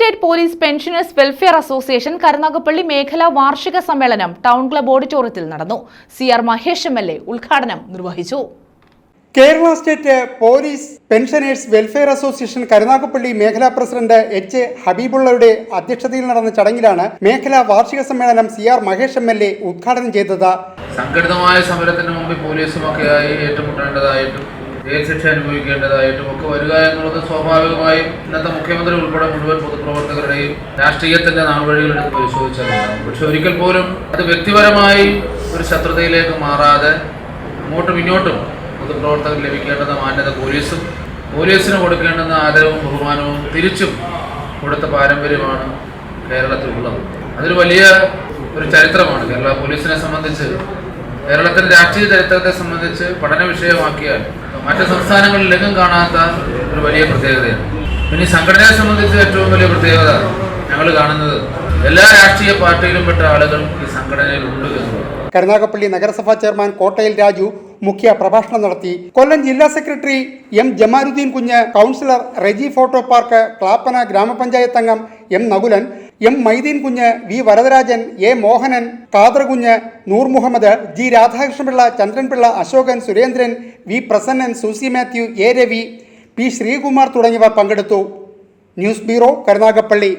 State police pensioners welfare association Karunagappally മേഖലാ വാർഷിക സമ്മേളനം ടൗൺ ക്ലബ് ഓഡിറ്റോറിയത്തിൽ നടന്നു. C R Mahesh M L A ഉദ്ഘാടനം നിർവഹിച്ചു. Kerala state police pensioners welfare association Karunagappally മേഖലാ പ്രസിഡന്റ് എച്ച് എ ഹബീബുള്ളയുടെ അധ്യക്ഷതയിൽ നടന്ന ചടങ്ങിലാണ് മേഖലാ വാർഷിക സമ്മേളനം C R Mahesh M L A ഉദ്ഘാടനം ചെയ്തത്. സംഘടിതമായ സമരത്തിന് മുമ്പ് പോലീസുമൊക്കെയായി ഏറ്റുമുട്ടേണ്ടതായിട്ടും ജയിൽ ശിക്ഷ അനുഭവിക്കേണ്ടതായിട്ടും ഒക്കെ വരിക എന്നുള്ളത് സ്വാഭാവികമായും ഇന്നത്തെ മുഖ്യമന്ത്രി ഉൾപ്പെടെ മുഴുവൻ പൊതുപ്രവർത്തകരുടെയും രാഷ്ട്രീയത്തിന്റെ നാൾവഴികളെടുത്ത് പരിശോധിച്ചതാണ് പക്ഷെ ഒരിക്കൽ പോലും അത് വ്യക്തിപരമായി ഒരു ശത്രുതയിലേക്ക് മാറാതെ അങ്ങോട്ടും ഇങ്ങോട്ടും പൊതുപ്രവർത്തകർ ലഭിക്കേണ്ടുന്ന മാന്യത പോലീസും പോലീസിന് കൊടുക്കേണ്ടുന്ന ആദരവും ബഹുമാനവും തിരിച്ചും കൊടുത്ത പാരമ്പര്യമാണ് കേരളത്തിലുള്ളത്. അതൊരു വലിയ ഒരു ചരിത്രമാണ്. കേരള പോലീസിനെ സംബന്ധിച്ച് കേരളത്തിന്റെ രാഷ്ട്രീയ ചരിത്രത്തെ സംബന്ധിച്ച് പഠന വിഷയമാക്കിയാൽ മറ്റു സംസ്ഥാനങ്ങളിൽ ലംഘം കാണാത്ത ഒരു വലിയ പ്രത്യേകതയാണ്. പിന്നെ സംഘടനയെ സംബന്ധിച്ച് ഏറ്റവും വലിയ പ്രത്യേകത ഞങ്ങൾ കാണുന്നത് എല്ലാ രാഷ്ട്രീയ പാർട്ടിയിലും പെട്ട ആളുകൾ ഈ സംഘടനയിൽ ഉണ്ട് കരുനാഗപ്പള്ളി നഗരസഭാ ചെയർമാൻ കോട്ടയിൽ രാജു മുഖ്യ പ്രഭാഷണം നടത്തി. കൊല്ലം ജില്ലാ secretary M Jamaluddin Kunju councillor Reji photo park Clappana ഗ്രാമപഞ്ചായത്ത് അംഗം M Nakulan M Maideen Kunju V Varadarajan A Mohanan Khader Kunju Noor Muhammad G Radhakrishnapillai Chandranpillai Asokan Surendran V Prasannan Susy Mathew A Ravi P Sreekumar തുടങ്ങിയവർ പങ്കെടുത്തു. News bureau Karunagappally.